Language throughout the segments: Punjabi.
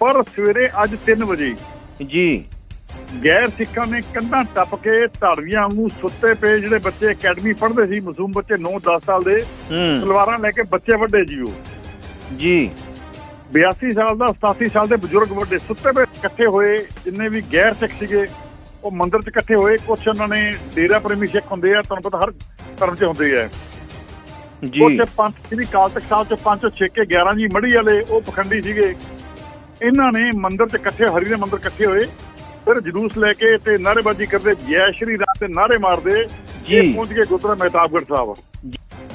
ਪਰ ਸਵੇਰੇ ਅੱਜ 3 ਵਜੇ ਜੀ। ਗੈਰ ਸਿੱਖਾਂ ਨੇ ਕੰਧਾਂ ਟੱਪ ਕੇ ਧਾੜਵੀਆਂ ਵਾਂਗੂ ਸੁੱਤੇ ਪਏ ਜਿਹੜੇ ਬੱਚੇ ਅਕੈਡਮੀ ਪੜ੍ਹਦੇ ਸੀ ਮਾਸੂਮ ਬੱਚੇ 9-10 ਸਾਲ ਦੇ ਤਲਵਾਰਾਂ ਲੈ ਕੇ ਬੱਚੇ ਵੱਡੇ ਜੀ ਉਹ ਜੀ। 82 ਸਾਲ ਦਾ 87 ਸਾਲ ਦੇ ਬਜ਼ੁਰਗ ਵੱਡੇ ਸੁੱਤੇ ਪਏ ਇਕੱਠੇ ਹੋਏ ਜਿੰਨੇ ਵੀ ਗੈਰ ਸਿੱਖ ਸੀਗੇ ਉਹ ਮੰਦਿਰ 'ਚ ਇਕੱਠੇ ਹੋਏ ਕੁਛ ਉਹਨਾਂ ਨੇ ਡੇਰਾ ਪ੍ਰੇਮੀ ਸਿੱਖ ਹੁੰਦੇ ਆ ਤੁਹਾਨੂੰ ਪਤਾ ਹਰ ਧਰਮ 'ਚ ਹੁੰਦੇ ਆ। ਜੀ। ਉੱਥੇ ਪੰਥ ਸ੍ਰੀ ਕਾਲ ਤਖਤ ਸਾਹਿਬ 'ਚ ਪੰਜ ਛੇਕੇ 11 ਜੀ ਮੜੀ ਵਾਲੇ ਉਹ ਪਖੰਡੀ ਸੀਗੇ ਇਹਨਾਂ ਨੇ ਮੰਦਿਰ 'ਚ ਇਕੱਠੇ ਹਰੀ ਦੇ ਮੰਦਿਰ ਇਕੱਠੇ ਹੋਏ ਫਿਰ ਜਲੂਸ ਲੈ ਕੇ ਤੇ ਨਾਅਰੇਬਾਜ਼ੀ ਕਰਦੇ ਜੈ ਸ਼੍ਰੀ ਰਾਮ ਤੇ ਨਾਅਰੇ ਮਾਰਦੇ ਜੀ। ਪਹੁੰਚ ਗਏ ਗੁਰਦੁਆਰਾ ਮਹਿਤਾਬਗੜ੍ਹ ਸਾਹਿਬ।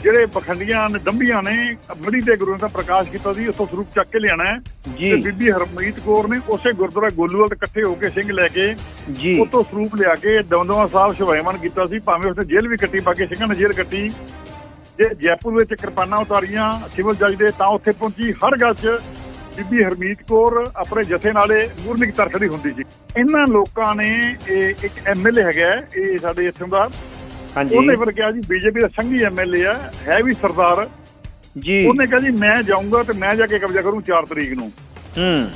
ਜਿਹੜੇ ਪਖੰਡੀਆਂ ਨੇ ਡੰਬੀਆਂ ਨੇ ਮੜੀ ਦੇ ਗੁਰੂ ਦਾ ਪ੍ਰਕਾਸ਼ ਕੀਤਾ ਸੀ ਉੱਥੋਂ ਸਰੂਪ ਚੱਕ ਕੇ ਲਿਆਣਾ ਹੈ ਤੇ ਬੀਬੀ ਹਰਮੀਤ ਕੌਰ ਨੇ ਉਸੇ ਗੁਰਦੁਆਰਾ ਗੋਲੂਵਾਲ ਤੇ ਇਕੱਠੇ ਹੋ ਕੇ ਸਿੰਘ ਲੈ ਕੇ ਜੀ ਉੱਥੋਂ ਸਰੂਪ ਲਿਆ ਕੇ ਦਮਦਮਾ ਸਾਹਿਬ ਸ਼ਿਵਾਇਮਨ ਕੀਤਾ ਸੀ ਭਾਵੇਂ ਉਸਨੇ ਜੇਲ੍ਹ ਵੀ ਕੱਟੀ ਪਾ ਕੇ ਸਿੰਘਾਂ ਨੇ ਜੇਲ੍ਹ ਕੱਟੀ ਜੇ ਜੈਪੁਰ ਵਿੱਚ ਕਿਰਪਾਨਾਂ ਉਤਾਰੀਆਂ ਸਿਵਲ ਜੱਜ ਦੇ ਤਾਂ ਉੱਥੇ ਪਹੁੰਚੀ ਹਰ ਗੱਲ 'ਚ ਬੀਬੀ ਹਰਮੀਤ ਕੌਰ ਆਪਣੇ ਜਥੇ ਨਾਲੇ ਮੂਰਨਿਕ ਤਰਖੜੀ ਹੁੰਦੀ ਸੀ। ਇਹਨਾਂ ਲੋਕਾਂ ਨੇ ਇਹ ਇੱਕ ਐਮਐਲਏ ਹੈਗਾ ਇਹ ਸਾਡੇ ਇੱਥੋਂ ਦਾ। ਹਾਂਜੀ। ਉਹਨੇ ਫਿਰ ਕਿਹਾ ਜੀ ਬੀਜੇਪੀ ਦਾ ਸੰਘੀ ਐਮਐਲਏ ਆ ਹੈ ਵੀ ਸਰਦਾਰ। ਜੀ। ਉਹਨੇ ਕਿਹਾ ਜੀ ਮੈਂ ਜਾਊਂਗਾ ਤੇ ਮੈਂ ਜਾ ਕੇ ਕਬਜ਼ਾ ਕਰੂੰ 4 ਤਰੀਕ ਨੂੰ। ਹੂੰ।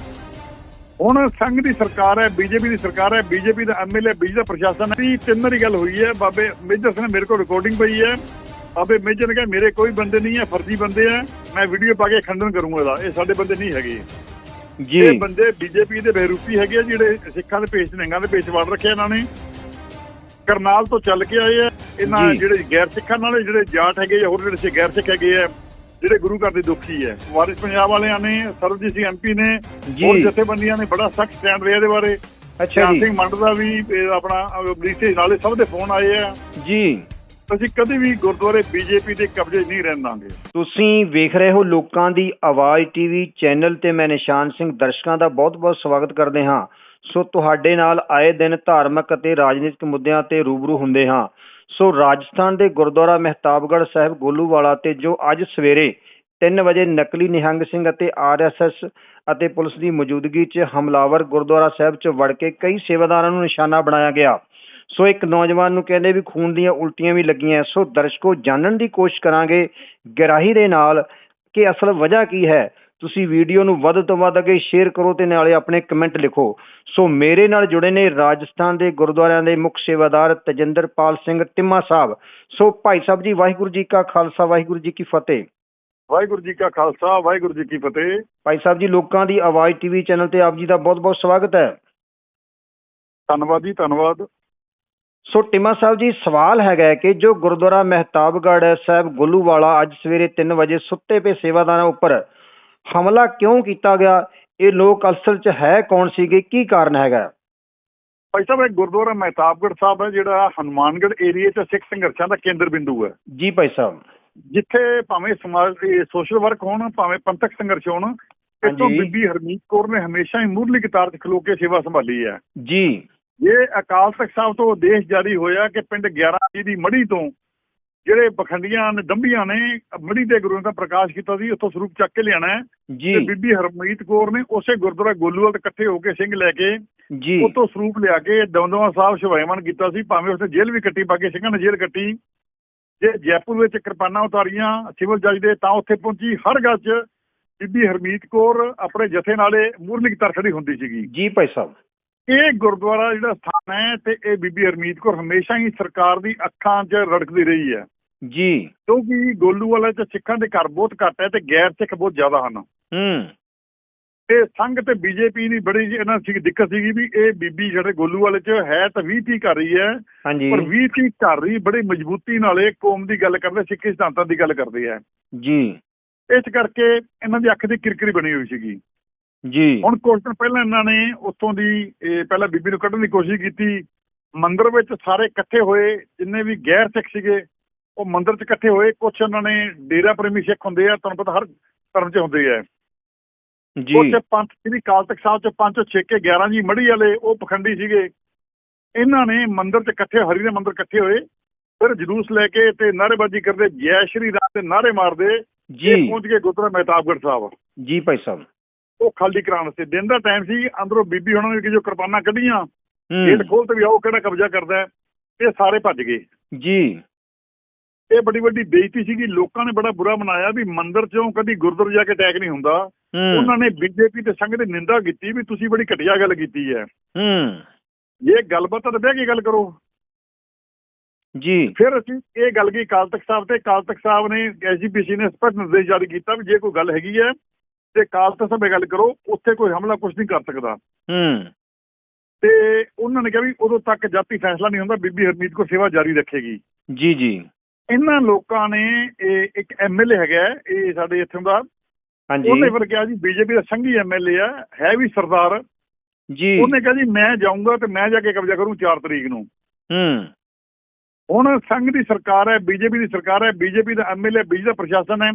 ਹੁਣ ਸੰਘ ਦੀ ਸਰਕਾਰ ਹੈ ਬੀਜੇਪੀ ਦੀ ਸਰਕਾਰ ਹੈ ਬੀਜੇਪੀ ਦਾ ਐਮਐਲਏ ਬੀਜੇਪੀ ਦਾ ਪ੍ਰਸ਼ਾਸਨ ਹੈ। ਤਿੰਨ ਵਾਰੀ ਗੱਲ ਹੋਈ ਹੈ। ਬਾਬੇ ਮੇਜਰ ਸਿੰਘ ਨੇ ਮੇਰੇ ਕੋਲ ਰਿਕਾਰਡਿੰਗ ਪਈ ਹੈ। ਬਾਬੇ ਮੇਜਰ ਨੇ ਕਿਹਾ ਮੇਰੇ ਕੋਈ ਬੰਦੇ ਨਹੀਂ ਹੈ ਫਰਜ਼ੀ ਬੰਦੇ ਆ ਮੈਂ ਵੀਡੀਓ ਪਾ ਕੇ ਖੰਡਨ ਕਰੂੰਗਾ ਇਹਦਾ। ਇਹ ਸਾਡੇ ਬੰਦੇ ਨਹੀਂ ਹੈਗੇ। ਜੀ। ਇਹ ਬੰਦੇ ਬੀਜੇਪੀ ਦੇ ਬਹਿਰੂਪੀ ਹੈਗੇ ਜਿਹੜੇ ਸਿੱਖਾਂ ਦੇ ਪੇਸ਼ ਨਿਹੰਗਾਂ ਦੇ ਪੇਸ਼ ਵੜ ਰੱਖਿਆ ਇਹਨਾਂ ਨੇ। ਕਰਨਾਲ ਤੋਂ ਚੱਲ ਕੇ ਆਏ ਆ। ਇਹਨਾਂ। ਜਿਹੜੇ ਗੈਰ ਸਿੱਖਾਂ ਨਾਲ ਜਿਹੜੇ ਜਾਟ ਹੈਗੇ ਜਾਂ ਹੋਰ ਜਿਹੜੇ ਸੇ ਗੈਰ ਸਿੱਖ ਹੈਗੇ ਆ ਜਿਹੜੇ ਗੁਰੂ ਘਰ ਦੇ ਦੁਖੀ ਹੈ ਵਾਰਿਸ ਪੰਜਾਬ ਵਾਲਿਆਂ ਨੇ ਸਰਬਜੀਤ ਸਿੰਘ ਐਮਪੀ ਨੇ। ਹੋਰ ਜਥੇਬੰਦੀਆਂ ਨੇ ਬੜਾ ਸਖਤ ਸਟੈਂਡ ਲਿਆ ਇਹਦੇ ਬਾਰੇ। ਅੱਛਾ ਜੀ। ਸਿੰਘ ਮੰਡ ਦਾ ਵੀ ਆਪਣਾ ਬਲੀਸੇ ਨਾਲੇ ਸਭ ਦੇ ਫੋਨ ਆਏ ਆ। ਜੀ। ਅਸੀਂ ਕਦੇ ਵੀ ਗੁਰਦੁਆਰੇ ਬੀਜੇਪੀ ਦੇ ਕਬਜ਼ੇ ਨਹੀਂ ਰਹਿਣ ਦਾਂਗੇ ਤੁਸੀਂ ਵੇਖ ਰਹੇ ਹੋ ਲੋਕਾਂ ਦੀ ਆਵਾਜ਼ ਟੀਵੀ ਚੈਨਲ ਤੇ ਮੈਂ ਨਿਸ਼ਾਨ ਸਿੰਘ, ਦਰਸ਼ਕਾਂ ਦਾ ਬਹੁਤ-ਬਹੁਤ ਸਵਾਗਤ ਕਰਦੇ ਹਾਂ। ਸੋ ਤੁਹਾਡੇ ਨਾਲ ਆਏ ਦਿਨ ਧਾਰਮਿਕ ਅਤੇ ਰਾਜਨੀਤਿਕ ਮੁੱਦਿਆਂ ਤੇ ਰੂਬਰੂ ਹੁੰਦੇ ਹਾਂ। ਸੋ ਰਾਜਸਥਾਨ ਦੇ ਗੁਰਦੁਆਰਾ ਮਹਿਤਾਬਗੜ੍ਹ ਸਾਹਿਬ ਗੋਲੂਵਾਲਾ ਤੇ ਜੋ ਅੱਜ ਸਵੇਰੇ 3 ਵਜੇ ਨਕਲੀ ਨਿਹੰਗ ਸਿੰਘ ਅਤੇ ਆਰਐਸਐਸ ਅਤੇ ਪੁਲਿਸ ਦੀ ਮੌਜੂਦਗੀ 'ਚ ਹਮਲਾਵਰ ਗੁਰਦੁਆਰਾ ਸਾਹਿਬ 'ਚ ਵੜ ਕੇ ਕਈ ਸੇਵਾਦਾਰਾਂ ਨੂੰ ਨਿਸ਼ਾਨਾ ਬਣਾਇਆ ਗਿਆ। ਸੋ ਇੱਕ ਨੌਜਵਾਨ ਨੂੰ ਕਹਿੰਦੇ ਵੀ ਖੂਨ ਦੀਆਂ ਉਲਟੀਆਂ ਵੀ ਲੱਗੀਆਂ। ਸੋ ਦਰਸ਼ਕੋ ਜਾਣਨ ਦੀ ਕੋਸ਼ਿਸ਼ ਕਰਾਂਗੇ ਗਹਿਰਾਈ ਦੇ ਨਾਲ ਕਿ ਅਸਲ ਵਜ੍ਹਾ ਕੀ ਹੈ। ਤੁਸੀਂ ਵੀਡੀਓ ਨੂੰ ਵੱਧ ਤੋਂ ਵੱਧ ਅੱਗੇ ਸ਼ੇਅਰ ਕਰੋ ਤੇ ਨਾਲੇ ਆਪਣੇ ਕਮੈਂਟ ਲਿਖੋ। ਸੋ ਮੇਰੇ ਨਾਲ ਜੁੜੇ ਨੇ ਰਾਜਸਥਾਨ ਦੇ ਗੁਰਦੁਆਰਿਆਂ ਦੇ ਮੁੱਖ ਸੇਵਾਦਾਰ ਤਜਿੰਦਰਪਾਲ ਸਿੰਘ ਟਿੰਮਾ ਸਾਹਿਬ। ਸੋ ਭਾਈ ਸਾਹਿਬ ਜੀ ਵਾਹਿਗੁਰੂ ਜੀ ਕਾ ਖਾਲਸਾ ਵਾਹਿਗੁਰੂ ਜੀ ਕੀ ਫਤਿਹ। ਵਾਹਿਗੁਰੂ ਜੀ ਕਾ ਖਾਲਸਾ ਵਾਹਿਗੁਰੂ ਜੀ ਕੀ ਫਤਿਹ। ਭਾਈ ਸਾਹਿਬ ਜੀ ਲੋਕਾਂ ਦੀ ਆਵਾਜ਼ ਟੀਵੀ ਚੈਨਲ ਤੇ ਆਪ ਜੀ ਦਾ ਬਹੁਤ-ਬਹੁਤ ਸਵਾਗਤ ਹੈ। ਧੰਨਵਾਦ ਜੀ ਧੰਨਵਾਦ। ਸੋ ਟਿਮਾ ਸਾਹਿਬ ਜੀ ਸਵਾਲ ਹੈਗਾ ਹੈ ਕਿ ਜੋ ਗੁਰਦੁਆਰਾ ਮਹਿਤਾਬਗੜ੍ਹ ਸਾਹਿਬ ਗੁੱਲੂਵਾਲਾ ਅੱਜ ਸਵੇਰੇ 3 ਵਜੇ ਸੁੱਤੇ ਪਏ ਸੇਵਾਦਾਰਾਂ ਉੱਪਰ ਹਮਲਾ ਕਿਉਂ ਕੀਤਾ ਗਿਆ? ਇਹ ਲੋਕ ਅਸਲ 'ਚ ਹੈ ਕੌਣ ਸੀਗੇ? ਕੀ ਕਾਰਨ ਹੈਗਾ? ਭਾਈ ਸਾਹਿਬ ਇਹ ਗੁਰਦੁਆਰਾ ਮਹਿਤਾਬਗੜ੍ਹ ਸਾਹਿਬ ਹੈ ਜਿਹੜਾ ਹਨੂਮਾਨਗੜ੍ਹ ਏਰੀਆ 'ਚ ਸਿੱਖ ਸੰਘਰਸ਼ਾਂ ਦਾ ਕੇਂਦਰ ਬਿੰਦੂ ਹੈ। ਜੀ ਭਾਈ ਸਾਹਿਬ। ਜਿੱਥੇ ਭਾਵੇਂ ਸਮਾਜ ਦੇ ਸੋਸ਼ਲ ਵਰਕ ਹੋਣ ਭਾਵੇਂ ਪੰਥਕ ਸੰਘਰਸ਼ ਹੋਣ ਹਾਂਜੀ। ਬੀਬੀ ਹਰਮੀਤ ਕੌਰ ਨੇ ਹਮੇਸ਼ਾ ਹੀ ਮੂਰਲੀ ਕਤਾਰ 'ਚ ਖਲੋ ਕੇ ਸੇਵਾ ਸੰਭਾਲੀ ਹੈ। ਜੀ। ਇਹ ਅਕਾਲ ਤਖਤ ਸਾਹਿਬ ਤੋਂ ਆਦੇਸ਼ ਜਾਰੀ ਹੋਇਆ ਕਿ ਪਿੰਡ 11 ਜੀ ਦੀ ਮੜੀ ਤੋਂ ਜਿਹੜੇ ਪਖੰਡੀਆਂ ਨੇ ਡੰਬੀਆਂ ਨੇ ਮੜੀ ਦੇ ਗੁਰੂ ਦਾ ਪ੍ਰਕਾਸ਼ ਕੀਤਾ ਸੀ ਉੱਥੋਂ ਸਰੂਪ ਚੱਕ ਕੇ ਲਿਆਣਾ ਹੈ। ਤੇ ਜੀ ਬੀਬੀ ਹਰਮੀਤ ਕੌਰ ਨੇ ਉਸੇ ਗੁਰਦੁਆਰਾ ਗੋਲੂਵਾਲ ਤੇ ਇਕੱਠੇ ਹੋ ਕੇ ਸਿੰਘ ਲੈ ਕੇ ਜੀ। ਉੱਥੋਂ ਸਰੂਪ ਲਿਆ ਕੇ ਦਮਦਮਾ ਸਾਹਿਬ ਸ਼ਿਵਾਇਮਨ ਕੀਤਾ ਸੀ ਭਾਵੇਂ ਉਸਨੇ ਜੇਲ੍ਹ ਵੀ ਕੱਟੀ ਪਾ ਕੇ ਸਿੰਘਾਂ ਨੇ ਜੇਲ੍ਹ ਕੱਟੀ। ਜੇ ਜੈਪੁਰ ਵਿੱਚ ਕਿਰਪਾਨਾਂ ਉਤਾਰੀਆਂ ਸਿਵਲ ਜੱਜ ਦੇ ਤਾਂ ਉੱਥੇ ਪਹੁੰਚੀ। ਹਰ ਗੱਲ 'ਚ ਬੀਬੀ ਹਰਮੀਤ ਕੌਰ ਆਪਣੇ ਜਥੇ ਨਾਲੇ ਮੂਰਨਿਕ ਤਰਖੜੀ ਹੁੰਦੀ ਸੀਗੀ। ਜੀ ਭਾਈ ਸਾਹਿਬ। ਇਹ ਗੁਰਦੁਆਰਾ ਜਿਹੜਾ ਸਥਾਨ ਹੈ ਤੇ ਇਹ ਬੀਬੀ ਹਰਮੀਤ ਕੌਰ ਹਮੇਸ਼ਾ ਹੀ ਸਰਕਾਰ ਦੀ ਅੱਖਾਂ 'ਚ ਰੜਕਦੀ ਰਹੀ ਹੈ। ਜੀ। ਕਿਉਂਕਿ ਗੋਲੂ ਵਾਲੇ 'ਚ ਸਿੱਖਾਂ ਦੇ ਘਰ ਬਹੁਤ ਘੱਟ ਹੈ ਤੇ ਗੈਰ ਸਿੱਖ ਬਹੁਤ ਜ਼ਿਆਦਾ ਹਨ। ਹੂੰ। ਤੇ ਸੰਘ ਤੇ ਬੀਜੇਪੀ ਦੀ ਬੜੀ ਇਹਨਾਂ ਸੀ ਦਿੱਕਤ ਸੀਗੀ ਵੀ ਇਹ ਬੀਬੀ ਜਿਹੜੇ ਗੋਲੂ ਵਾਲੇ 'ਚ ਹੈ ਤਾਂ 20 30 ਕਰ ਰਹੀ ਹੈ। ਪਰ 20 30 ਕਰ ਰਹੀ ਬੜੀ ਮਜ਼ਬੂਤੀ ਨਾਲ ਇਹ ਕੌਮ ਦੀ ਗੱਲ ਕਰਦੇ ਸਿੱਖੀ ਸਿਧਾਂਤਾਂ ਦੀ ਗੱਲ ਕਰਦੇ ਆ ਜੀ। ਇਸ ਕਰਕੇ ਇਹਨਾਂ ਦੀ ਅੱਖ ਦੀ ਕਿਰਕਰੀ ਬਣੀ ਹੋਈ ਸੀਗੀ। ਜੀ। ਹੁਣ ਕੁਝ ਦਿਨ ਪਹਿਲਾਂ ਇਹਨਾਂ ਨੇ ਉੱਥੋਂ ਦੀ ਇਹ ਪਹਿਲਾਂ ਬੀਬੀ ਨੂੰ ਕੱਢਣ ਦੀ ਕੋਸ਼ਿਸ਼ ਕੀਤੀ। ਮੰਦਿਰ ਵਿੱਚ ਸਾਰੇ ਇਕੱਠੇ ਹੋਏ ਜਿੰਨੇ ਵੀ ਗੈਰ ਸਿੱਖ ਸੀਗੇ ਉਹ ਮੰਦਿਰ 'ਚ ਇਕੱਠੇ ਹੋਏ। ਕੁਝ ਉਹਨਾਂ ਨੇ ਡੇਰਾ ਪ੍ਰੇਮੀ ਸਿੱਖ ਹੁੰਦੇ ਆ ਤੁਹਾਨੂੰ ਪਤਾ ਹਰ ਧਰਮ 'ਚ ਹੁੰਦੇ ਆ। ਜੀ। ਉੱਥੇ ਪੰਥ ਸ੍ਰੀ ਕਾਲ ਤਖਤ ਸਾਹਿਬ 'ਚ ਪੰਜ ਛੇਕੇ 11 ਜੀ ਮੜੀ ਵਾਲੇ ਉਹ ਪਖੰਡੀ ਸੀਗੇ। ਇਹਨਾਂ ਨੇ ਮੰਦਿਰ 'ਚ ਇਕੱਠੇ ਹਰੀ ਦੇ ਮੰਦਿਰ ਇਕੱਠੇ ਹੋਏ। ਫਿਰ ਜਲੂਸ ਲੈ ਕੇ ਤੇ ਨਾਅਰੇਬਾਜ਼ੀ ਕਰਦੇ ਜੈ ਸ਼੍ਰੀ ਰਾਮ ਦੇ ਨਾਅਰੇ ਮਾਰਦੇ। ਜੀ। ਪਹੁੰਚ ਗਏ ਗੁਰਦੁਆਰਾ ਮਹਿਤਾਬਗੜ੍ਹ ਸਾਹਿਬ। ਜੀ ਭਾਈ ਸਾਹਿਬ। ਉਹ ਖਾਲੀ ਕਰਾਉਣ ਵਾਸਤੇ। ਦਿਨ ਦਾ ਟਾਈਮ ਸੀ ਅੰਦਰੋਂ ਬੀਬੀ ਉਹਨਾਂ ਨੇ ਕਿ ਜੋ ਕਿਰਪਾਨਾਂ ਕੱਢੀਆਂ। ਗੇਟ ਖੋਲ ਤੇ ਵੀ ਆਓ ਕਿਹੜਾ ਕਬਜ਼ਾ ਕਰਦਾ। ਇਹ ਸਾਰੇ ਭੱਜ ਗਏ। ਜੀ। ਇਹ ਬੜੀ ਵੱਡੀ ਬੇਇੱਜ਼ਤੀ ਸੀਗੀ। ਲੋਕਾਂ ਨੇ ਬੜਾ ਬੁਰਾ ਮਨਾਇਆ ਵੀ ਮੰਦਿਰ ਚੋਂ ਕਦੀ ਗੁਰਦੁਆਰੇ ਜਾ ਕੇ ਅਟੈਕ ਨਹੀਂ ਹੁੰਦਾ। ਉਹਨਾਂ ਨੇ ਬੀਜੇਪੀ ਤੇ ਸੰਘ ਦੀ ਨਿੰਦਾ ਕੀਤੀ ਵੀ ਤੁਸੀਂ ਬੜੀ ਘਟੀਆ ਗੱਲ ਕੀਤੀ ਹੈ। ਹੂੰ। ਇਹ ਗੱਲਬਾਤ ਤਾਂ ਬਹਿ ਕੇ ਗੱਲ ਕਰੋ। ਜੀ। ਫਿਰ ਅਸੀਂ ਇਹ ਗੱਲ ਕੀ ਅਕਾਲ ਤਖਤ ਸਾਹਿਬ ਤੇ ਅਕਾਲ ਤਖਤ ਸਾਹਿਬ ਨੇ ਐਸਜੀਪੀਸੀ ਨੇ ਸਪਸ਼ਟ ਨਿਰਦੇਸ਼ ਜਾਰੀ ਕੀਤਾ ਵੀ ਜੇ ਕੋਈ ਗੱਲ ਹੈਗੀ ਹੈ ਤੇ ਤਖਤ ਸਾਹਿਬ ਇਹ ਗੱਲ ਕਰੋ ਉੱਥੇ ਕੋਈ ਹਮਲਾ ਕੁਝ ਨਹੀਂ ਕਰ ਸਕਦਾ। ਹੂੰ। ਤੇ ਉਹਨਾਂ ਨੇ ਕਿਹਾ ਵੀ ਉਦੋਂ ਤੱਕ ਜਾਤੀ ਫੈਸਲਾ ਨਹੀਂ ਹੁੰਦਾ ਬੀਬੀ ਹਰਮੀਤ ਕੋ ਸੇਵਾ ਜਾਰੀ ਰੱਖੇਗੀ। ਜੀ ਜੀ। ਇਹਨਾਂ ਲੋਕਾਂ ਨੇ ਇਹ ਇੱਕ ਐਮਐਲਏ ਹੈਗਾ ਇਹ ਸਾਡੇ ਇੱਥੋਂ ਦਾ। ਹਾਂਜੀ। ਉਹਨੇ ਫਿਰ ਕਿਹਾ ਜੀ ਬੀਜੇਪੀ ਦਾ ਸੰਘੀ ਐਮਐਲਏ ਆ ਹੈ ਵੀ ਸਰਦਾਰ। ਜੀ। ਉਹਨੇ ਕਿਹਾ ਜੀ ਮੈਂ ਜਾਊਂਗਾ ਤੇ ਮੈਂ ਜਾ ਕੇ ਕਬਜ਼ਾ ਕਰੂੰ 4 ਤਰੀਕ ਨੂੰ। ਹੂੰ। ਹੁਣ ਸੰਘ ਦੀ ਸਰਕਾਰ ਹੈ ਬੀਜੇਪੀ ਦੀ ਸਰਕਾਰ ਹੈ ਬੀਜੇਪੀ ਦਾ ਐਮਐਲਏ ਬੀਜੇਪੀ ਦਾ ਪ੍ਰਸ਼ਾਸਨ ਹੈ।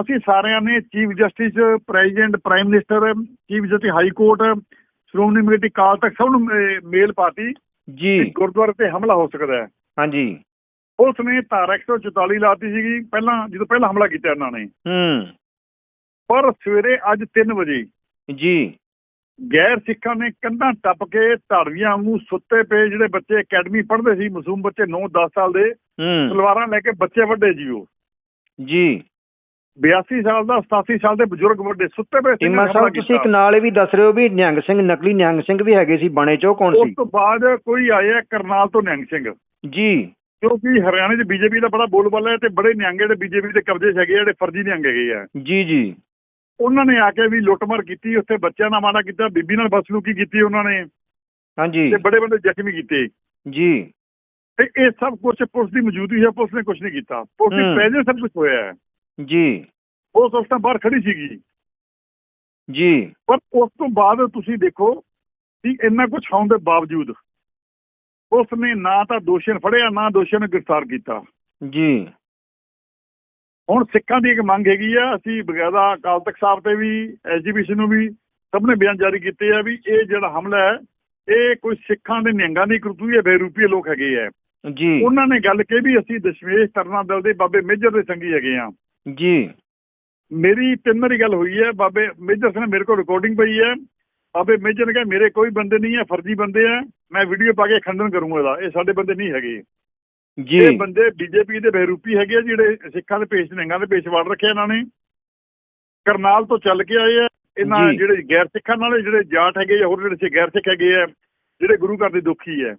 ਅਸੀਂ ਸਾਰਿਆਂ ਨੇ chief justice president prime minister chief justice high court Shiromani committee ਕਾਲ ਤੱਕ ਸਭ ਨੂੰ ਮੇਲ ਪਾਤੀ। ਜੀ। ਗੁਰਦੁਆਰੇ ਤੇ ਹਮਲਾ ਹੋ ਸਕਦਾ ਹੈ। ਹਾਂਜੀ। ਪੁਲਿਸ ਨੇ ਧਾਰਾ 144 ਲਾਤੀ ਸੀਗੀ ਪਹਿਲਾਂ ਜਦੋਂ ਪਹਿਲਾਂ ਹਮਲਾ ਕੀਤਾ ਇਹਨਾਂ ਨੇ। ਹੂੰ। ਪਰ ਸਵੇਰੇ ਅੱਜ 3 ਵਜੇ ਜੀ। ਗੈਰ ਸਿੱਖਾਂ ਨੇ ਕੰਧਾਂ ਟੱਪ ਕੇ ਧਾੜਵੀਆਂ ਵਾਂਗੂ ਸੁੱਤੇ ਪਏ ਜਿਹੜੇ ਬੱਚੇ ਅਕੈਡਮੀ ਪੜ੍ਹਦੇ ਸੀ ਮਾਸੂਮ ਬੱਚੇ 9-10 ਸਾਲ ਦੇ ਤਲਵਾਰਾਂ ਲੈ ਕੇ ਬੱਚੇ ਵੱਡੇ ਜੀ ਉਹ। ਜੀ। 82 ਸਾਲ ਦਾ 87 ਸਾਲ ਦੇ ਬਜ਼ੁਰਗ ਵੱਡੇ ਸੁੱਤੇ ਪਏ ਸੀ ਸਾਹਿਬ ਤੁਸੀਂ ਇੱਕ ਨਾਲ ਵੀ ਦੱਸ ਰਹੇ ਹੋ ਵੀ ਨਿਹੰਗ ਸਿੰਘ ਨਕਲੀ ਨਿਹੰਗ ਸਿੰਘ ਵੀ ਹੈਗੇ ਸੀ ਬਾਣੇ ਚੋਂ ਕੌਣ ਉਸ ਸੀ? ਤੋਂ ਬਾਅਦ ਕੋਈ ਆਇਆ ਕਰਨਾਲ ਤੋਂ ਨਿਹੰਗ ਸਿੰਘ। ਜੀ। ਕਿਉਂਕਿ ਹਰਿਆਣੇ 'ਚ ਬੀਜੇਪੀ ਦਾ ਬੜਾ ਬੋਲਬਾਲਾ ਹੈ ਤੇ ਬੜੇ ਨਿਹੰਗ ਜਿਹੜੇ ਬੀਜੇਪੀ ਦੇ ਕਬਜ਼ੇ 'ਚ ਹੈਗੇ ਜਿਹੜੇ ਫਰਜ਼ੀ ਨਿਹੰਗ ਹੈਗੇ ਆ। ਜੀ ਜੀ। ਉਹਨਾਂ ਨੇ ਆ ਕੇ ਵੀ ਲੁੱਟਮਾਰ ਕੀਤੀ ਉੱਥੇ ਬੱਚਿਆਂ ਨਾਲ ਮਾੜਾ ਕੀਤਾ ਬੀਬੀ ਨਾਲ ਬਦਸਲੂਕੀ ਕੀਤੀ ਉਹਨਾਂ ਨੇ। ਹਾਂਜੀ। ਤੇ ਬੜੇ ਬੰਦੇ ਜ਼ਖਮੀ ਕੀਤੇ। ਜੀ। ਤੇ ਇਹ ਸਭ ਕੁਝ ਪੁਲਿਸ ਦੀ ਮੌਜੂਦਗੀ ਹੈ ਪੁਲਿਸ ਨੇ ਕੁਝ ਨਹੀਂ ਕੀਤਾ। ਪੁਲਿਸ ਦੀ ਸਭ ਕੁਝ ਹੋਇਆ ਹੈ। ਜੀ। ਉਹ ਉਸ ਟਾਈਮ ਬਾਹਰ ਖੜੀ ਸੀਗੀ। ਜੀ। ਪਰ ਉਸ ਤੋਂ ਬਾਅਦ ਤੁਸੀਂ ਦੇਖੋ ਕਿ ਇੰਨਾ ਕੁਝ ਹੋਣ ਦੇ ਬਾਵਜੂਦ ਉਸ ਨੇ ਨਾ ਤਾਂ ਦੋਸ਼ੀਆਂ ਫੜਿਆ ਨਾ ਦੋਸ਼ੀਆਂ ਨੂੰ ਗ੍ਰਿਫਤਾਰ ਕੀਤਾ। ਜੀ। ਹੁਣ ਸਿੱਖਾਂ ਦੀ ਇੱਕ ਮੰਗ ਹੈਗੀ ਆ ਅਸੀਂ ਬਗੈਰਾ ਅਕਾਲ ਤਖਤ ਸਾਹਿਬ ਤੇ ਵੀ ਐਸਜੀਪੀਸੀ ਨੂੰ ਵੀ ਸਭ ਨੇ ਬਿਆਨ ਜਾਰੀ ਕੀਤੇ ਆ ਵੀ ਇਹ ਜਿਹੜਾ ਹਮਲਾ ਹੈ ਇਹ ਕੋਈ ਸਿੱਖਾਂ ਦੇ ਨਿਹੰਗਾਂ ਦੀ ਕਰਤੂਈ ਹੈ ਬੇਰੂਪੀ ਲੋਕ ਹੈਗੇ ਆ। ਜੀ। ਉਹਨਾਂ ਨੇ ਗੱਲ ਕਹੀ ਵੀ ਅਸੀਂ ਦਸ਼ਮੇਸ਼ ਤਰਨਾ ਦਲ ਦੇ ਬਾਬੇ ਮੇਜਰ ਦੇ ਸੰਗੀ ਹੈਗੇ ਆ। ਜੀ। ਮੇਰੀ ਤਿੰਨ ਵਾਰੀ ਗੱਲ ਹੋਈ ਹੈ ਬਾਬੇ ਮੇਜਰ ਸਿੰਘ ਮੇਰੇ ਕੋਲ ਰਿਕਾਰਡਿੰਗ ਪਈ ਹੈ। ਬਾਬੇ ਮੇਜਰ ਨੇ ਕਿਹਾ ਮੇਰੇ ਕੋਈ ਬੰਦੇ ਨਹੀਂ ਹੈ ਫਰਜ਼ੀ ਬੰਦੇ ਆ ਮੈਂ ਵੀਡੀਓ ਪਾ ਕੇ ਖੰਡਨ ਕਰੂੰਗਾ ਇਹਦਾ। ਇਹ ਸਾਡੇ ਬੰਦੇ ਨਹੀਂ ਹੈਗੇ। ਜੀ। ਇਹ ਬੰਦੇ ਬੀਜੇਪੀ ਦੇ ਬਹਿਰੂਪੀ ਹੈਗੇ ਆ ਜਿਹੜੇ ਸਿੱਖਾਂ ਦੇ ਪੇਸ਼ ਨਿਹੰਗਾਂ ਦੇ ਪੇਸ਼ ਵਾੜ ਰੱਖਿਆ ਇਹਨਾਂ ਨੇ। ਕਰਨਾਲ ਤੋਂ ਚੱਲ ਕੇ ਆਏ ਆ। ਇਹਨਾਂ। ਜਿਹੜੇ ਗੈਰ ਸਿੱਖਾਂ ਨਾਲ ਜਿਹੜੇ ਜਾਟ ਹੈਗੇ ਜਾਂ ਹੋਰ ਜਿਹੜੇ ਗੈਰ ਸਿੱਖ ਹੈਗੇ ਆ ਜਿਹੜੇ ਗੁਰੂ ਘਰ ਦੇ ਦੁਖੀ ਹੈ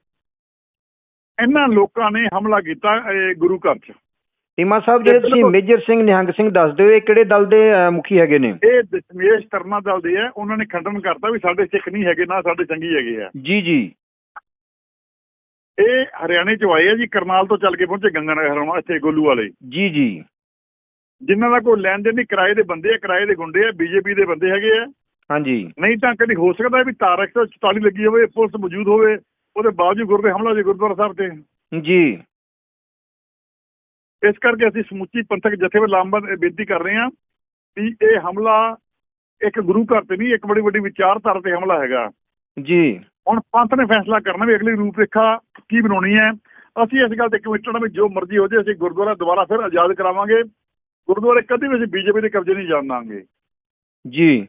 ਇਹਨਾਂ ਲੋਕਾਂ ਨੇ ਹਮਲਾ ਕੀਤਾ ਇਹ ਗੁਰੂ ਘਰ 'ਚ। ਟੀਮਾ ਸਾਹਿਬ ਜਿਹੜੇ ਤੁਸੀਂ ਮੇਜਰ ਸਿੰਘ ਨਿਹੰਗ ਸਿੰਘ ਦੱਸਦੇ ਹੋ ਇਹ ਕਿਹੜੇ ਦਲ ਦੇ ਮੁਖੀ ਹੈਗੇ ਨੇ? ਇਹ ਦਸ਼ਮੇਸ਼ ਤਰਨਾ ਦਲ ਦੇ ਆ। ਉਹਨਾਂ ਨੇ ਖੰਡਨ ਕਰਤਾ ਵੀ ਸਾਡੇ ਸਿੱਖ ਨਹੀਂ ਹੈਗੇ ਨਾ ਸਾਡੇ ਚੰਗੀ ਹੈਗੇ ਆ। ਜੀ ਜੀ। ਇਹ ਹਰਿਆਣੇ ਚ ਆਏ ਆ ਜੀ ਕਰਨਾਲ ਤੋਂ ਚੱਲ ਕੇ ਪਹੁੰਚੇ ਗੰਗਾਨਗਰ ਹਰਿਆਣਾ ਇੱਥੇ ਗੋਲੂ ਵਾਲੇ। ਜੀ ਜੀ। ਜਿਨ੍ਹਾਂ ਦਾ ਕੋਈ ਲੈਣ ਦੇਣ ਨਹੀਂ ਕਿਰਾਏ ਦੇ ਬੰਦੇ ਆ ਕਿਰਾਏ ਦੇ ਗੁੰਡੇ ਆ ਬੀਜੇਪੀ ਦੇ ਬੰਦੇ ਹੈਗੇ ਆ। ਹਾਂਜੀ। ਨਹੀਂ ਤਾਂ ਕਦੀ ਹੋ ਸਕਦਾ ਵੀ ਤਾਰ 144 ਲੱਗੀ ਹੋਵੇ ਪੁਲਿਸ ਮੌਜੂਦ ਹੋਵੇ ਉਹਦੇ ਬਾਵਜੂਦ ਗੁਰਦੇ ਹਮਲਾ ਜਾਏ ਗੁਰਦੁਆਰਾ ਸਾਹਿਬ ਤੇ। ਜੀ। ਇਸ ਕਰਕੇ ਅਸੀਂ ਸਮੁੱਚੀ ਪੰਥਕ ਜਥੇਬੰਦੀ ਲਾਮਬੰਦ ਬੇਨਤੀ ਕਰ ਰਹੇ ਹਾਂ ਵੀ ਇਹ ਹਮਲਾ ਇੱਕ ਗੁਰੂ ਘਰ ਤੇ ਨਹੀਂ ਇੱਕ ਬੜੀ ਵੱਡੀ ਵਿਚਾਰਧਾਰਾ ਤੇ ਹਮਲਾ ਹੈਗਾ। ਜੀ। ਹੁਣ ਪੰਥ ਨੇ ਫੈਸਲਾ ਕਰਨਾ ਵੀ ਅਗਲੀ ਰੂਪਰੇਖਾ ਕੀ ਬਣਾਉਣੀ ਹੈ। ਅਸੀਂ ਇਸ ਗੱਲ ਤੇ ਕਮਿਟਡ ਵੀ ਜੋ ਮਰਜ਼ੀ ਹੋ ਜਾਏ ਅਸੀਂ ਗੁਰਦੁਆਰਾ ਦੁਬਾਰਾ ਫਿਰ ਆਜ਼ਾਦ ਕਰਾਵਾਂਗੇ। ਗੁਰਦੁਆਰੇ ਕਦੀ ਵੀ ਅਸੀਂ ਬੀਜੇਪੀ ਦੇ ਕਬਜ਼ੇ ਨਹੀਂ ਜਾਣ ਦਾਂਗੇ ਜੀ।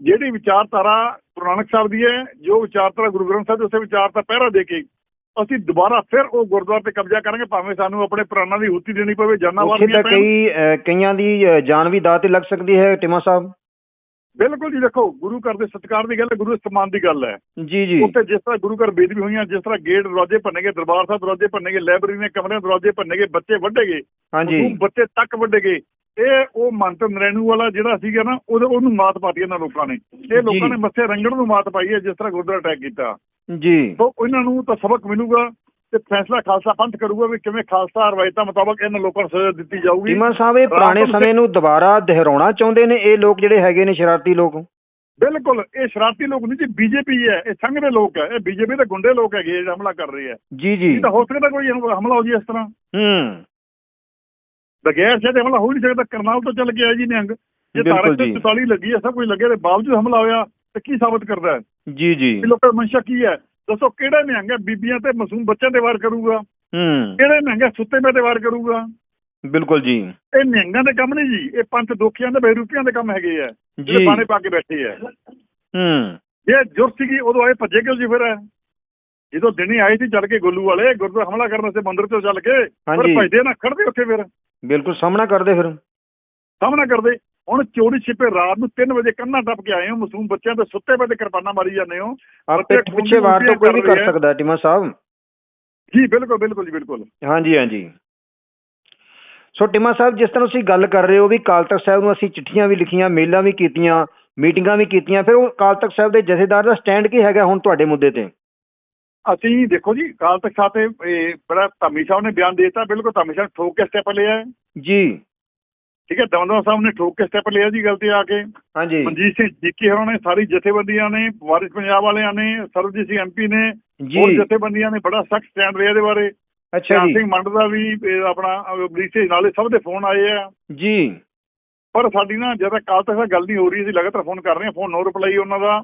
ਜਿਹੜੀ ਵਿਚਾਰਧਾਰਾ ਗੁਰੂ ਨਾਨਕ ਸਾਹਿਬ ਦੀ ਹੈ ਜੋ ਵਿਚਾਰਧਾਰਾ ਗੁਰੂ ਗ੍ਰੰਥ ਸਾਹਿਬ ਦੇ ਉਸੇ ਵਿਚਾਰਧਾਰਾ ਪਹਿਰਾ ਦੇ ਕੇ ਅਸੀਂ ਦੁਬਾਰਾ ਫਿਰ ਉਹ ਗੁਰਦੁਆਰੇ ਤੇ ਕਬਜ਼ਾ ਕਰਾਂਗੇ ਭਾਵੇਂ ਸਾਨੂੰ ਆਪਣੇ ਪ੍ਰਾਣਾਂ ਦੀ ਹੁੱਤੀ ਦੇਣੀ ਪਵੇ ਜਾਨਾਂ ਉੱਥੇ ਵਾਲੀਆਂ ਤਾਂ ਕਈ ਅਹ, ਕਈਆਂ ਦੀ ਅਹ, ਜਾਨ ਵੀ ਦਾਅ ਤੇ ਲੱਗ ਸਕਦੀ ਹੈ ਟੀਮਾ ਸਾਹਿਬ। ਬਿਲਕੁਲ ਜੀ ਦੇਖੋ ਗੁਰੂ ਘਰ ਦੇ ਸਤਿਕਾਰ ਦੀ ਗੱਲ ਹੈ ਗੁਰੂ ਦੇ ਸਨਮਾਨ ਦੀ ਗੱਲ ਹੈ। ਜੀ ਜੀ। ਉੱਥੇ ਜਿਸ ਤਰ੍ਹਾਂ ਗੁਰੂ ਘਰ ਬੇਦਬੀ ਹੋਈਆਂ ਜਿਸ ਤਰ੍ਹਾਂ ਗੇਟ ਦਰਵਾਜ਼ੇ ਭੰਨੇਗੇ ਦਰਬਾਰ ਸਾਹਿਬ ਦਰਵਾਜ਼ੇ ਭੰਨੇਗੇ ਲਾਇਬ੍ਰੇਰੀ ਨੇ ਕਮਰੇ ਦਰਵਾਜ਼ੇ ਭੰਨੇਗੇ ਬੱਚੇ ਵੱਢੇਗੇ ਹਾਂਜੀ। ਮਾਸੂਮ ਬੱਚੇ ਤੱਕ ਵੱਢੇਗੇ ਇਹ ਉਹ ਮੰਤ ਨਰੈਣੂ ਵਾਲਾ ਜਿਹੜਾ ਸੀਗਾ ਨਾ ਉਹਦੇ ਉਹਨੂੰ ਮਾਤ ਪਾਤੀ ਇਹਨਾਂ ਲੋਕਾਂ ਨੇ। ਇਹ ਲੋਕਾਂ ਜੀ। ਨੇ ਮੱਥੇ ਰੰਗਣ ਨੂੰ ਮਾਤ ਪਾਈ ਹੈ ਜਿਸ ਤਰ੍ਹਾਂ ਗੁਰਦੁਆਰਾ ਅਟੈਕ ਕੀਤਾ। ਜੀ। ਸੋ ਇਹਨਾਂ ਨੂੰ ਤਾਂ ਸਬਕ ਮਿਲੂਗਾ ਤੇ ਫੈਸਲਾ ਖਾਲਸਾ ਪੰਥ ਕਰੂਗਾ ਵੀ ਕਿਵੇਂ ਖਾਲਸਾ ਰਵਾਇਤਾਂ ਮੁਤਾਬਕ ਇਹਨਾਂ ਲੋਕਾਂ ਨੂੰ ਸਜ਼ਾ ਦਿੱਤੀ ਜਾਊਗੀ। ਟੀਮਾ ਸਾਹਿਬ ਇਹ ਪੁਰਾਣੇ ਸਮੇਂ ਨੂੰ ਦੁਬਾਰਾ ਦੁਹਰਾਉਣਾ ਚਾਹੁੰਦੇ ਨੇ ਇਹ ਲੋਕ ਜਿਹੜੇ ਹੈਗੇ ਨੇ ਸ਼ਰਾਰਤੀ ਲੋਕ? ਬਿਲਕੁਲ ਇਹ ਸ਼ਰਾਰਤੀ ਲੋਕ ਨਹੀਂ ਜੀ ਬੀਜੇਪੀ ਹੈ ਇਹ ਸੰਘ ਦੇ ਲੋਕ ਹੈ ਇਹ ਬੀਜੇਪੀ ਦੇ ਗੁੰਡੇ ਲੋਕ ਹੈਗੇ ਜਿਹੜੇ ਹਮਲਾ ਕਰ ਰਹੇ ਆ ਜੀ ਜੀ। ਇਹ ਤਾਂ ਹੋ ਸਕਦਾ ਕੋਈ ਹਮਲਾ ਹੋ ਜੀ ਇਸ ਤਰ੍ਹਾਂ। ਹੂੰ। ਬਗੈਰ ਸ਼ਾਇਦ ਹਮਲਾ ਹੋ ਨਹੀਂ ਸਕਦਾ ਕਰਨਾਲ ਤੋਂ ਚੱਲ ਗਿਆ ਜੀ ਨਿਹੰਗ। ਜੇ ਬਿਲਕੁਲ ਤਾਰਕ ਜੀ। 44 ਲੱਗੀ ਹੈ ਸਭ ਕੁਝ ਲੱਗੇ ਦੇ ਬਾਵਜੂਦ ਹਮਲਾ ਹੋਇਆ ਤੇ ਕੀ ਸਾਬਤ ਕਰਦਾ ਹੈ? ਜੀ ਜੀ। ਇਹ ਲੋਕਾਂ ਦੀ ਮਨਸ਼ਾ ਕੀ ਹੈ? ਦੱਸੋ ਕਿਹੜਾ ਨਿਹੰਗ ਬੀਬੀਆਂ ਤੇ ਮਾਸੂਮ ਬੱਚਿਆਂ ਤੇ ਵਾਰ ਕਰੂਗਾ? ਹੂੰ। ਕਿਹੜਾ ਨਿਹੰਗ ਸੁੱਤੇ ਪਏ ਤੇ ਵਾਰ ਕਰੂਗਾ? ਬਿਲਕੁਲ ਜੀ। ਇਹ ਨਿਹੰਗਾਂ ਦੇ ਕੰਮ ਨਹੀਂ ਜੀ ਇਹ ਪੰਥ ਦੋਖੀਆਂ ਦੇ ਬਹਿਰੂਪੀਆਂ ਦੇ ਕੰਮ ਹੈਗੇ ਆ। ਜਿਹੜੇ ਜੀ ਬਾਣੇ ਪਾ ਕੇ ਬੈਠੇ ਆ। ਹੂੰ। ਇਹ ਜੁਰ ਸੀਗੀ ਉਦੋਂ ਆਏ ਭੱਜੇ ਕਿਉਂ ਜੀ ਫਿਰ? ਜਦੋਂ ਦਿਨੇ ਆਏ ਸੀ ਚੱਲ ਕੇ ਗੋਲੂ ਵਾਲੇ ਗੁਰਦੁਆਰਾ ਹਮਲਾ ਕਰਨ ਵਾਸਤੇ ਮੰਦਿਰ ਤੋਂ ਚੱਲ ਕੇ ਪਰ। ਭਜਦੇ ਨਾ ਖੜਦੇ ਉੱਥੇ ਫਿਰ। ਬਿਲਕੁਲ ਸਾਹਮਣਾ ਕਰਦੇ ਫਿਰ। ਸਾਹਮਣਾ ਕਰਦੇ। ਹੁਣ ਚੋਰੀ ਛਿਪੇ ਰਾਤ ਨੂੰ 3 ਵਜੇ ਕੰਨਾਂ ਟੱਪ ਕੇ ਆਏ ਹੋ ਮਾਸੂਮ ਬੱਚਿਆਂ ਦੇ ਸੁੱਤੇ ਪਏ ਤੇ ਕਿਰਪਾਨਾਂ ਮਾਰੀ ਜਾਂਦੇ ਹੋ। ਬੱਚੇ ਪਿੱਠ ਪਿੱਛੇ ਵਾਰ ਤਾਂ ਕੋਈ ਵੀ ਕਰ। ਸਕਦਾ ਟਿਮਾ ਸਾਹਿਬ। ਜੀ ਬਿਲਕੁਲ ਬਿਲਕੁਲ ਜੀ ਬਿਲਕੁਲ। ਹਾਂਜੀ ਹਾਂਜੀ। ਸੋ ਟਿਮਾ ਸਾਹਿਬ ਜਿਸ ਤਰ੍ਹਾਂ ਤੁਸੀਂ ਗੱਲ ਕਰ ਰਹੇ ਹੋ ਵੀ ਅਕਾਲ ਤਖਤ ਸਾਹਿਬ ਨੂੰ ਅਸੀਂ ਚਿੱਠੀਆਂ ਵੀ ਲਿਖੀਆਂ ਮੇਲਾਂ ਵੀ ਕੀਤੀਆਂ ਮੀਟਿੰਗਾਂ ਵੀ ਕੀਤੀਆਂ ਫਿਰ ਉਹ ਅਕਾਲ ਤਖਤ ਸਾਹਿਬ ਦੇ ਜਥੇਦਾਰ ਦਾ ਸਟੈਂਡ ਕੀ ਹੈਗਾ ਹੁਣ ਤੁਹਾਡੇ ਮੁੱਦੇ ਤੇ? ਅਸੀਂ ਦੇਖੋ ਜੀ ਕਾਲ ਤੱਕ ਸਾਤੇ ਇਹ ਬੜਾ ਧਾਮੀ ਸਾਹਿਬ ਨੇ ਬਿਆਨ ਦੇ ਦਿੱਤਾ ਬਿਲਕੁਲ ਧਾਮੀ ਸਾਹਿਬ ਠੋਕ ਕੇ ਸਟੈਪ ਲਿਆ। ਜੀ। ਠੀਕ ਹੈ ਦਮਦਮਾ ਸਾਹਿਬ ਨੇ ਠੋਕ ਕੇ ਸਟੈਪ ਲਿਆ ਜੀ ਗੱਲ ਤੇ ਆ ਕੇ। ਹਾਂਜੀ। ਮਨਜੀਤ ਸਿੰਘ ਜੀਕੇ ਹੋਰਾਂ ਨੇ ਸਾਰੀ ਜਥੇਬੰਦੀਆਂ ਨੇ ਵਾਰਿਸ ਪੰਜਾਬ ਵਾਲਿਆਂ ਨੇ ਸਰਬਜੀਤ ਸਿੰਘ ਐਮਪੀ ਨੇ ਹੋਰ ਜਥੇਬੰਦੀਆਂ ਨੇ ਬੜਾ ਸਖਤ ਸਟੈਂਡ ਲਿਆ ਇਹਦੇ ਬਾਰੇ। ਅੱਛਾ ਜੀ। ਸਿੰਘ ਮੰਡ ਦਾ ਵੀ ਆਪਣਾ ਬਰੀਸੇ ਨਾਲੇ ਸਭ ਦੇ ਫੋਨ ਆਏ ਆ। ਜੀ। ਪਰ ਸਾਡੀ ਨਾ ਜਦ ਤੱਕ ਕਾਲ ਤੱਕ ਗੱਲ ਨਹੀਂ ਹੋ ਰਹੀ ਅਸੀਂ ਲਗਾਤਾਰ ਫੋਨ ਕਰ ਰਹੇ ਹਾਂ ਫੋਨ ਨੋ ਰਿਪਲਾਈ ਉਹਨਾਂ ਦਾ।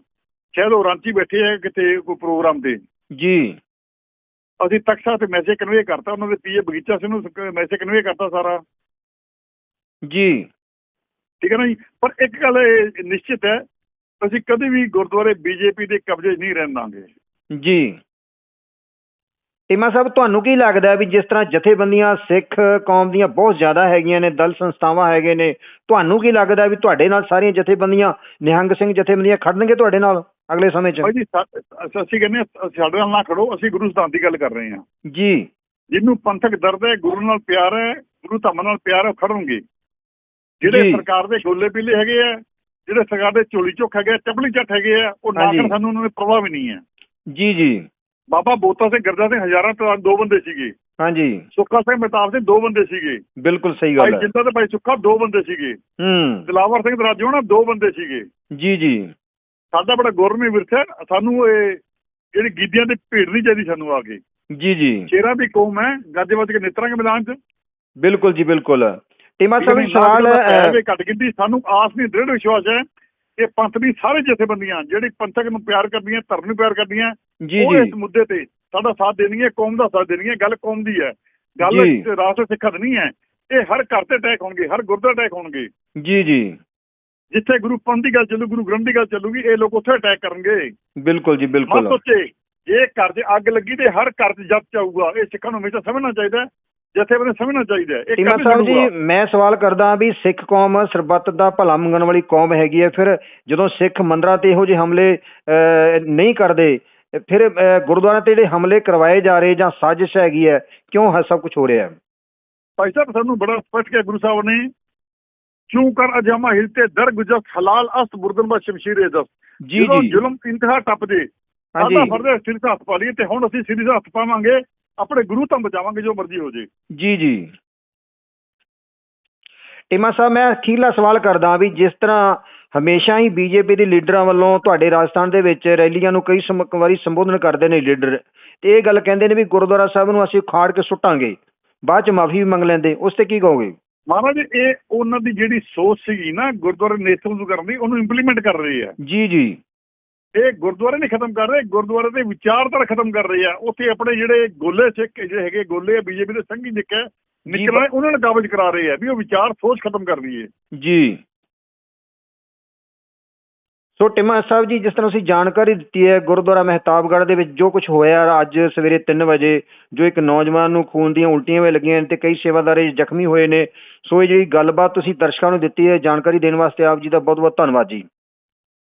ਸ਼ਾਇਦ ਉਹ ਰਾਂਚੀ ਬੈਠੇ ਆ ਕਿਤੇ ਕੋਈ ਪ੍ਰੋਗਰਾਮ ਤੇ। ਜੀ। ਅਸੀਂ ਤਖਸ਼ਾ ਤੇ ਮੈਸੇਜ ਕਨਵੇ ਕਰਤਾ ਉਹਨਾਂ ਦੇ ਪੀਏ ਬਗੀਚਾ ਸਿੰਘ ਨੂੰ ਮੈਸੇਜ ਕਨਵੇ ਕਰਤਾ ਸਾਰਾ। ਜੀ। ਠੀਕ ਹੈ ਨਾ ਜੀ? ਪਰ ਇੱਕ ਗੱਲ ਇਹ ਨਿਸ਼ਚਿਤ ਹੈ ਅਸੀਂ ਕਦੇ ਵੀ ਗੁਰਦੁਆਰੇ ਬੀਜੇਪੀ ਦੇ ਕਬਜ਼ੇ ਨਹੀਂ ਰਹਿਣ ਦਾਂਗੇ। ਜੀ। ਟਿਮਾ ਸਾਹਿਬ ਤੁਹਾਨੂੰ ਕੀ ਲੱਗਦਾ ਵੀ ਜਿਸ ਤਰ੍ਹਾਂ ਜਥੇਬੰਦੀਆਂ ਸਿੱਖ ਕੌਮ ਦੀਆਂ ਬਹੁਤ ਜ਼ਿਆਦਾ ਹੈਗੀਆਂ ਨੇ ਦਲ ਸੰਸਥਾਵਾਂ ਹੈਗੇ ਨੇ ਤੁਹਾਨੂੰ ਕੀ ਲੱਗਦਾ ਵੀ ਤੁਹਾਡੇ ਨਾਲ ਸਾਰੀਆਂ ਜਥੇਬੰਦੀਆਂ ਨਿਹੰਗ ਸਿੰਘ ਜਥੇਬੰਦੀਆਂ ਖੜਨਗੇ ਤੁਹਾਡੇ ਨਾਲ ਅਗਲੇ ਸਮੇਂ 'ਚ? ਜੀ ਅਸ- ਕਹਿੰਦੇ ਸਾਡੇ ਨਾਲ ਨਾ ਖੜੋ ਅਸੀਂ ਗੁਰੂ ਸਿਧਾਂਤ ਦੀ ਗੱਲ ਕਰ ਰਹੇ ਹਾਂ। ਜੀ। ਜਿਹਨੂੰ ਪੰਥਕ ਦਰਦ ਹੈ ਗੁਰੂ ਨਾਲ ਪਿਆਰ ਹੈ ਗੁਰੂ ਧੰਮ ਨਾਲ ਪਿਆਰ ਹੈ ਉਹ ਖੜਨਗੇ। ਜਿਹੜੇ। ਸਰਕਾਰ ਦੇ ਗੋਲੇ ਪੀਲੇ ਹੈਗੇ ਆ ਜਿਹੜੇ ਸਰਕਾਰ ਦੇ ਚੋਲੀ ਚੁੱਕ ਹੈਗੇ ਆ ਚਪਲੀ ਚੱਟ ਹੈਗੇ ਆ ਉਹ ਨਾ। ਕਰਨ ਸਾਨੂੰ ਉਹਨਾਂ ਦੇ ਪ੍ਰਵਾਹ ਵੀ ਨਹੀਂ ਹੈ। ਜੀ ਜੀ। ਬਾਬਾ ਬੋਤਾ ਸਿੰਘ ਗਰਜਾ ਸਿੰਘ ਹਜ਼ਾਰਾਂ ਤੋਂ ਦੋ ਬੰਦੇ ਸੀਗੇ। ਹਾਂਜੀ। ਸੁੱਖਾ ਸਿੰਘ ਮਹਿਤਾਬ ਸਿੰਘ ਦੋ ਬੰਦੇ ਸੀਗੇ। ਬਿਲਕੁਲ ਸਹੀ ਭਾਈ ਗੱਲ ਹੈ। ਜਿੰਦਾ ਤੇ ਭਾਈ ਸੁੱਖਾ ਦੋ ਬੰਦੇ ਸੀਗੇ। ਹੂੰ। ਦਿਲਾਵਰ ਸਿੰਘ ਦਰਾਜੋ ਨਾ ਦੋ ਬੰਦੇ ਸੀਗੇ। ਜੀ ਜੀ। ਸਾਡਾ ਬੜਾ ਗੁਰਮੀ ਵਿਰਸਾ ਹੈ। ਸਾਨੂੰ ਇਹ ਜਿਹੜੀ ਗੀਦੀਆਂ ਦੀ ਭੀੜ ਨਹੀਂ ਚਾਹੀਦੀ ਸਾਨੂੰ ਆ ਕੇ। ਜੀ ਜੀ। ਸ਼ੇਰਾਂ ਦੀ ਕੌਮ ਹੈ। ਗੱਜ ਵੱਜ ਕੇ ਨਿਤਰਾਂਗੇ ਮੈਦਾਨ 'ਚ। ਬਿਲਕੁਲ ਜੀ ਬਿਲਕੁਲ। ਟਿਮਾ ਸਾਹਿਬ ਸਵਾਲ ਹੈ ਘਟ ਗਿਣਤੀ ਸਾਨੂੰ ਆਸ ਨਹੀਂ ਦ੍ਰਿੜ ਵਿਸ਼ਵਾਸ ਹੈ ਕਿ ਪੰਥ ਦੀ ਸਾਰੇ ਜਥੇਬੰਦੀਆਂ ਜਿਹੜੀ ਪੰਥਕ ਨੂੰ ਪਿਆਰ ਕਰਦੀਆਂ ਧਰਮ ਨੂੰ ਪਿਆਰ ਕਰਦੀਆਂ ਉਹ ਇਸ ਮੁੱਦੇ ਤੇ ਸਾਡਾ ਸਾਥ ਦੇਣਗੀਆਂ ਕੌਮ ਦਾ ਸਾਥ ਦੇਣਗੀਆਂ ਗੱਲ ਕੌਮ ਦੀ ਹੈ। ਗੱਲ। ਰਾਸ਼ਟਰ ਸਿੱਖਾਂ ਦੀ ਨਹੀਂ ਹੈ। ਇਹ ਹਰ ਘਰ ਤੇ ਅਟੈਕ ਹੋਣਗੇ ਹਰ ਗੁਰਦੁਆਰਾ ਅਟੈਕ ਹੋਣਗੇ। ਜੀ ਜੀ। ਜਿੱਥੇ ਗੁਰੂ ਪੰਥ ਦੀ ਗੱਲ ਚੱਲੂ ਗੁਰੂ ਗ੍ਰੰਥ ਦੀ ਗੱਲ ਚੱਲੂਗੀ ਇਹ ਲੋਕ ਉੱਥੇ ਅਟੈਕ ਕਰਨਗੇ। ਬਿਲਕੁਲ ਜੀ ਮਤ ਬਿਲਕੁਲ ਸੋਚੇ ਜੇ ਘਰ 'ਚ ਅੱਗ ਲੱਗੀ ਤੇ ਹਰ ਘਰ 'ਚ ਜੱਤ ਚਾਊਗਾ ਇਹ ਸਿੱਖਾਂ ਨੂੰ ਹਮੇਸ਼ਾ ਸਮਝਣਾ ਚਾਹੀਦਾ ਜਥੇਬੰਦੀ ਸਮਝਣਾ ਚਾਹੀਦਾ ਹੈ ਇਹ ਟੀਮਾ ਸਾਹਿਬ। ਜੀ ਮੈਂ ਸਵਾਲ ਕਰਦਾ ਵੀ ਸਿੱਖ ਕੌਮ ਸਰਬੱਤ ਦਾ ਭਲਾ ਮੰਗਣ ਵਾਲੀ ਕੌਮ ਹੈਗੀ ਹੈ ਫਿਰ ਜਦੋਂ ਸਿੱਖ ਮੰਦਰਾਂ ਤੇ ਇਹੋ ਜਿਹੇ ਹਮਲੇ ਨਹੀਂ ਕਰਦੇ ਫਿਰ ਅਹ, ਗੁਰਦੁਆਰਿਆਂ ਤੇ ਜਿਹੜੇ ਹਮਲੇ ਕਰਵਾਏ ਜਾ ਰਹੇ ਜਾਂ ਸਾਜ਼ਿਸ਼ ਹੈਗੀ ਹੈ ਕਿਉਂ ਹੈ ਸਭ ਕੁਝ ਹੋ ਰਿਹਾ ਹੈ? ਭਾਈ ਸਾਹਿਬ ਸਾਨੂੰ ਬੜਾ ਸਪਸ਼ਟ ਕਿਹਾ ਗੁਰੂ ਸਾਹਿਬ ਨੇ ਕਿਉਂ ਕਰ ਅਜਾਮਾ ਹਿਲਤੇ ਦਰ ਗੁਜਸ ਹਲਾਲ ਅਸਤ ਬੁਰਦਨ ਬਾ ਸ਼ਮਸ਼ੀਰ ਦਸ। ਜੀ ਜੀ। ਜ਼ੁਲਮ ਇੰਤਹਾ ਟੱਪ ਜੇ ਹਾਂਜੀ। ਸਾਡਾ ਫਰਜ਼ ਹੈ ਸਿਰ ਤੇ ਹੱਥ ਪਾ ਲਈਏ ਤੇ ਹੁਣ ਅਸੀਂ ਸਿਰ ਤੇ ਹੱਥ ਪਾਵਾਂਗੇ। ਆਪਣੇ ਗੁਰੂ ਤੋਂ ਬਚਾਵਾਂਗੇ ਜੋ ਮਰਜ਼ੀ ਹੋ ਜੇ। ਜੀ ਜੀ। ਟੀਮਾ ਸਾਹਿਬ ਮੈਂ ਅਖੀਰਲਾ ਸਵਾਲ ਕਰਦਾ ਵੀ ਜਿਸ ਤਰ੍ਹਾਂ ਹਮੇਸ਼ਾ ਹੀ ਬੀਜੇਪੀ ਦੇ ਲੀਡਰਾਂ ਵੱਲੋਂ ਤੁਹਾਡੇ ਰਾਜਸਥਾਨ ਦੇ ਵਿੱਚ ਰੈਲੀਆਂ ਨੂੰ ਕਈ ਵਾਰੀ ਸੰਬੋਧਨ ਕਰਦੇ ਨੇ ਲੀਡਰ ਤੇ ਇਹ ਗੱਲ ਕਹਿੰਦੇ ਨੇ ਵੀ ਗੁਰਦੁਆਰਾ ਸਾਹਿਬ ਨੂੰ ਅਸੀਂ ਉਖਾੜ ਕੇ ਸੁੱਟਾਂਗੇ ਬਾਅਦ ਚ ਮਾਫੀ ਵੀ ਮੰਗ ਲੈਂਦੇ ਉਸ ਤੇ ਕੀ ਕਹੋਗੇ? ਮਹਾਰਾਜ ਇਹ ਉਹਨਾਂ ਦੀ ਜਿਹੜੀ ਸੋਚ ਸੀਗੀ ਨਾ ਗੁਰਦੁਆਰੇ ਨੇਤਰਤਵ ਕਰਨ ਦੀ ਉਹਨੂੰ ਇੰਪਲੀਮੈਂਟ ਕਰ ਰਹੇ ਆ ਜੀ ਜੀ। ਇਹ ਗੁਰਦੁਆਰੇ ਨਹੀਂ ਖਤਮ ਕਰ ਰਹੇ ਗੁਰਦੁਆਰੇ ਦੇ ਵਿਚਾਰਧਾਰਾ ਖਤਮ ਕਰ ਰਹੇ ਆ। ਉੱਥੇ ਆਪਣੇ ਜਿਹੜੇ ਗੋਲੇ ਸਿੱਖ ਜਿਹੜੇ ਹੈਗੇ ਗੋਲੇ ਆ ਬੀਜੇਪੀ ਦੇ ਸੰਗੀ ਨਿੱਕ ਹੈ ਨਿਕਲ ਉਹਨਾਂ ਨੂੰ ਕਾਬਜ ਕਰਾ ਰਹੇ ਆ ਵੀ ਉਹ ਵਿਚਾਰ ਸੋਚ ਖਤਮ ਕਰ ਹੈ ਜੀ। ਸੋ ਟਿਮਾ ਸਾਹਿਬ ਜੀ ਜਿਸ ਤਰ੍ਹਾਂ ਤੁਸੀਂ ਜਾਣਕਾਰੀ ਦਿੱਤੀ ਹੈ ਗੁਰਦੁਆਰਾ ਮਹਿਤਾਬਗੜ੍ਹ ਦੇ ਵਿੱਚ ਜੋ ਕੁਝ ਹੋਇਆ ਅੱਜ ਸਵੇਰੇ 3 ਵਜੇ ਜੋ ਇੱਕ ਨੌਜਵਾਨ ਨੂੰ ਖੂਨ ਦੀਆਂ ਉਲਟੀਆਂ ਵੀ ਲੱਗੀਆਂ ਤੇ ਕਈ ਸੇਵਾਦਾਰ ਜ਼ਖਮੀ ਹੋਏ ਨੇ। ਸੋ ਇਹ ਜਿਹੜੀ ਗੱਲਬਾਤ ਤੁਸੀਂ ਦਰਸ਼ਕਾਂ ਨੂੰ ਦਿੱਤੀ ਹੈ ਜਾਣਕਾਰੀ ਦੇਣ ਵਾਸਤੇ ਆਪ ਜੀ ਦਾ ਬਹੁਤ ਬਹੁਤ ਧੰਨਵਾਦ ਜੀ।